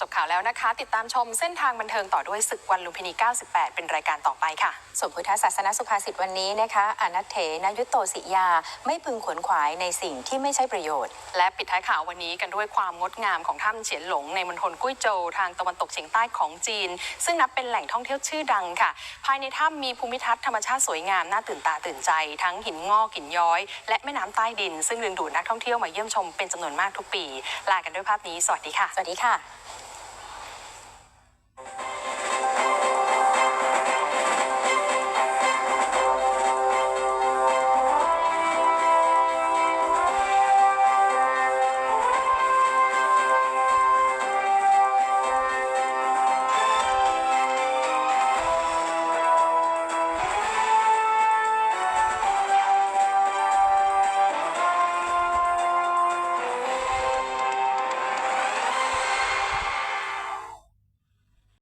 จบข่าวแล้วนะคะ ติดตามชมเส้นทางบันเทิงต่อด้วยศึกวันลุมพินี 98 เป็นรายการต่อไปค่ะ ส่วนพุทธศาสนสุภาษิตวันนี้นะคะอนัตเถนยุตโตสิยา ไม่พึงขวนขวายในสิ่งที่ไม่ใช่ประโยชน์ และปิดท้ายข่าววันนี้กันด้วยความงดงามของถ้ำเฉียนหลงในมณฑลกุ้ยโจวทางตะวันตกเฉียงใต้ของจีน ซึ่งนับเป็นแหล่งท่องเที่ยวชื่อดังค่ะ ภายในถ้ำมีภูมิทัศน์ธรรมชาติสวยงามน่าตื่นตาตื่นใจ ทั้งหินงอกหินย้อย และแม่น้ำใต้ดิน ซึ่งดึงดูดนักท่องเที่ยวมาเยี่ยมชมเป็นจำนวนมากทุกปี ลากันด้วยภาพนี้สวัสดีค่ะสวัสดีค่ะ